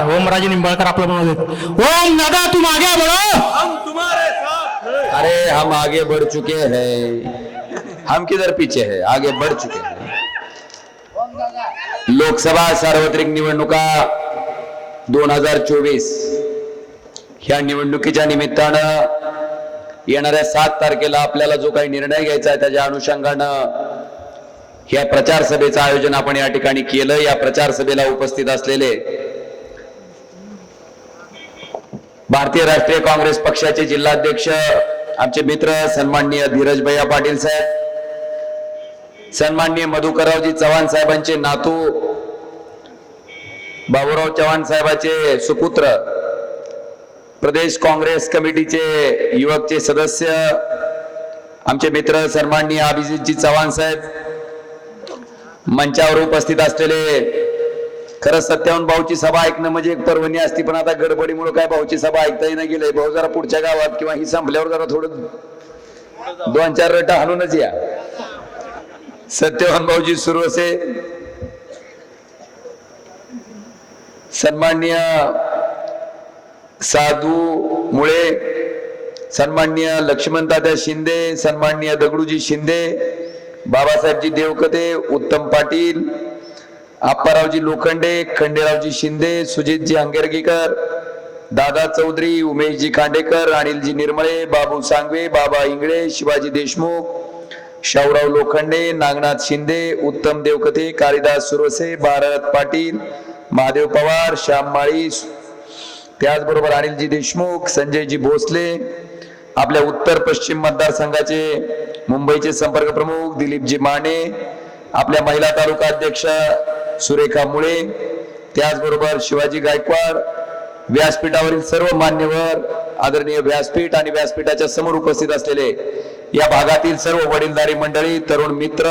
ओमराजे निंबाळकर आपलं म्हणत ओम दादा तू मागे बळो अरे हम आगे बढ़ चुके हैं. हम किधर पीछे हैं? आगे बढ़ चुके हैं. लोकसभा सार्वत्रिक निवडणुका दोन हजार चोवीस. ह्या निवडणुकीच्या निमित्तानं येणाऱ्या सात तारखेला आपल्याला जो काही निर्णय घ्यायचा आहे त्याच्या अनुषंगानं ह्या प्रचार सभेचं आयोजन आपण या ठिकाणी केलं. या प्रचार सभेला उपस्थित असलेले भारतीय राष्ट्रीय काँग्रेस पक्षाचे जिल्हाध्यक्ष आमचे मित्र सन्माननीय धीरज भैया पाटील साहेब सन्माननीय मधुकररावजी चव्हाण साहेबांचे नातू बाबूराव चव्हाण साहेबांचे सुपुत्र प्रदेश काँग्रेस कमिटीचे युवकचे सदस्य आमचे मित्र सन्माननीय अभिजितजी चव्हाण साहेब मंचावर उपस्थित असलेले खरं सत्यावन्न भाऊची सभा ऐकणं म्हणजे एक पर्वणी असती पण आता गडबडीमुळे काय भाऊची सभा ऐकताही नाही गेले. भाऊ जरा पुढच्या गावात किंवा ही संपल्यावर जरा थोडं दोन चार रटा हाणूनच या. सत्यवान भाऊजी सुरू असे. सन्माननीय साधू मुळे सन्माननीय लक्ष्मणदादा शिंदे सन्माननीय दगडूजी शिंदे बाबासाहेबजी देवकते उत्तम पाटील आप्पारावजी लोखंडे खंडेरावजी शिंदे सुजितजी अंगेरगीकर दादा चौधरी उमेशजी खांडेकर अनिलजी निर्मळे बाबू सांगवे बाबा इंगळे शिवाजी देशमुख शाहूराव लोखंडे नागनाथ शिंदे उत्तम देवकते कालिदास सुरवसे भारत पाटील महादेव पवार श्याम माळी त्याचबरोबर अनिलजी देशमुख संजयजी भोसले आपल्या उत्तर पश्चिम मतदारसंघाचे मुंबईचे संपर्क प्रमुख दिलीपजी माने आपल्या महिला तालुका अध्यक्षा सुरेखा मुळे त्याचबरोबर शिवाजी गायकवाड व्यासपीठावरील सर्व मान्यवर आदरणीय व्यासपीठ आणि व्यासपीठाच्या समोर उपस्थित असलेले या भागातील सर्व वडीलधारी मंडळी तरुण मित्र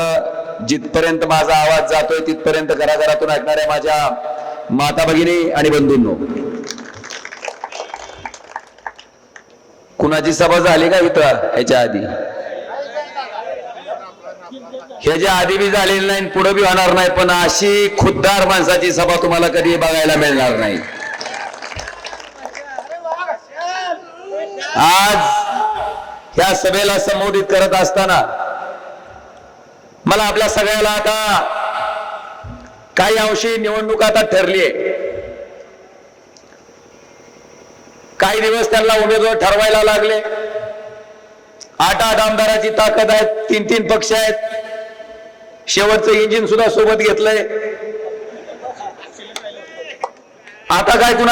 जिथपर्यंत माझा आवाज जातोय तिथपर्यंत घराघरातून ऐकणाऱ्या माझ्या माता भगिनी आणि बंधूंनो. कुणाची सभा झाली का इथं ह्याच्या आधी? ह्याच्या आधी बी झालेली नाही पुढे बी होणार नाही पण अशी खुद्दार माणसाची सभा तुम्हाला कधी बघायला मिळणार नाही. आज ह्या सभेला संबोधित करत असताना मला आपल्या सगळ्याला आता काही अंशी निवडणूक आता ठरली आहे काही दिवस त्यांना उमेदवार ठरवायला लागले. आठ आठ आमदाराची ताकद आहे तीन तीन पक्ष आहेत. शेवटचं इंजिन सुद्धा सोबत घेतलंय. आता काय कुणा